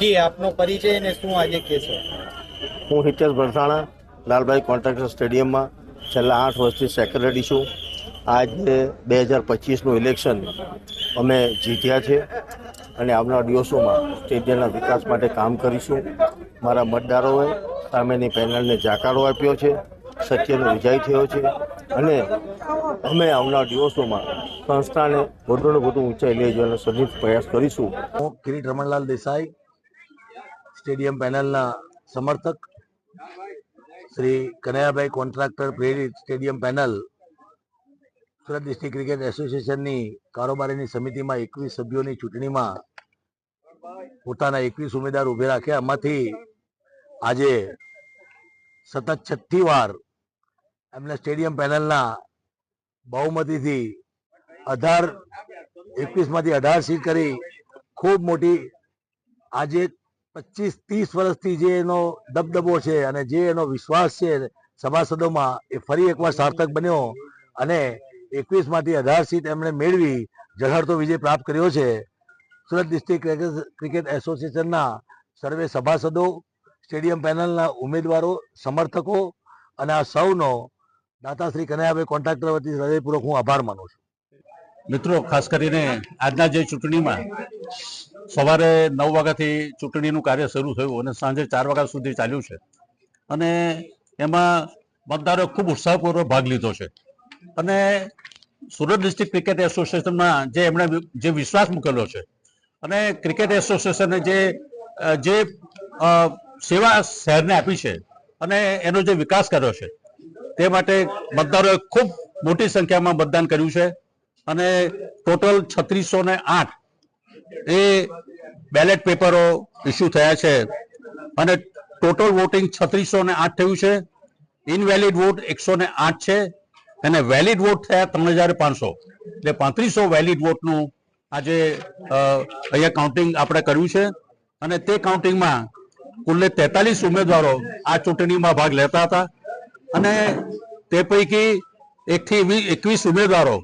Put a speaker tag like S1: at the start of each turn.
S1: જી, આપનો પરિચય અને શું આજે કહેશો
S2: હું હિતેશ ભરસાણા લાલભાઈ કોન્ટ્રાક્ટર સ્ટેડિયમમાં છેલ્લા આઠ વર્ષથી સેક્રેટરી છું. આજે બે હજાર પચીસનું ઇલેક્શન અમે જીત્યા છે અને આવનાર દિવસોમાં સ્ટેડિયમના વિકાસ માટે કામ કરીશું. મારા મતદારોએ સામેની પેનલને જાકારો આપ્યો છે. સત્યનો વિજય થયો છે. અને અમે આવનાર દિવસોમાં સંસ્થાને વધુને વધુ ઊંચાઈ લઈ જવાનો સદિત પ્રયાસ કરીશું.
S3: હું કિરીટ રમણલાલ દેસાઈ, સ્ટેડિયમ પેનલના સમર્થક. શ્રી કનૈયાભાઈ કોન્ટ્રાક્ટર પ્રેરિત stadium panel, Surat district cricket એસોસિએશનની કારોબારીની સમિતિમાં એકવીસ સભ્યોની ચૂંટણીમાં પોતાના એકવીસ ઉમેદવાર ઉભે રાખ્યા. આમાંથી આજે સતત છઠ્ઠી વાર એમને સ્ટેડિયમ પેનલના બહુમતીથી અઢાર, એકવીસમાંથી અઢાર સીટ કરી ખૂબ મોટી, આજે પચીસ, ત્રીસ વર્ષથી જે એનો દબદબો છે અને જે એનો વિશ્વાસ છે સભાસદોમાં એ ફરી એકવાર સાર્થક બન્યો અને એકવીસમાંથી અઢાર સીટ એમણે મેળવી ઝઘડતો વિજય પ્રાપ્ત કર્યો છે. સુરત ડિસ્ટ્રિક્ટ ક્રિકેટ એસોસિએશનના સર્વે સભાસદો, સ્ટેડિયમ પેનલના ઉમેદવારો, સમર્થકો અને આ સૌનો દાતાશ્રી કનૈયાભાઈ કોન્ટ્રાક્ટર વતી હૃદયપૂર્વક હું આભાર માનું છું.
S4: મિત્રો, ખાસ કરીને આજના જે ચૂંટણીમાં સવારે નવ વાગ્યાથી ચૂંટણીનું કાર્ય શરૂ થયું અને સાંજે ચાર વાગ્યા સુધી ચાલ્યું છે. અને એમાં મતદારોએ ખૂબ ઉત્સાહપૂર્વક ભાગ લીધો છે. અને સુરત ડિસ્ટ્રિક્ટ ક્રિકેટ એસોસિએશનમાં જે એમણે જે વિશ્વાસ મૂકેલો છે અને ક્રિકેટ એસોસિએશને જે જે સેવા શહેરને આપી છે અને એનો જે વિકાસ કર્યો છે તે માટે મતદારોએ ખૂબ મોટી સંખ્યામાં મતદાન કર્યું છે અને ટોટલ છત્રીસો ને આઠ એ બેલેટ પેપરો ઇસ્યુ થયા છે. અને ટોટલ વોટિંગ છત્રીસો ને આઠ થયું છે. ઇનવેલિડ વોટ એકસો ને આઠ છે અને વેલિડ વોટ થયા ત્રણ હજાર પાંચસો. એટલે પાંત્રીસો વેલિડ વોટનું આજે અહીંયા કાઉન્ટિંગ આપણે કર્યું છે. અને તે કાઉન્ટિંગમાં કુલ્લે તેતાલીસ ઉમેદવારો આ ચૂંટણીમાં ભાગ લેતા હતા. અને તે પૈકી એકથી એકવીસ ઉમેદવારો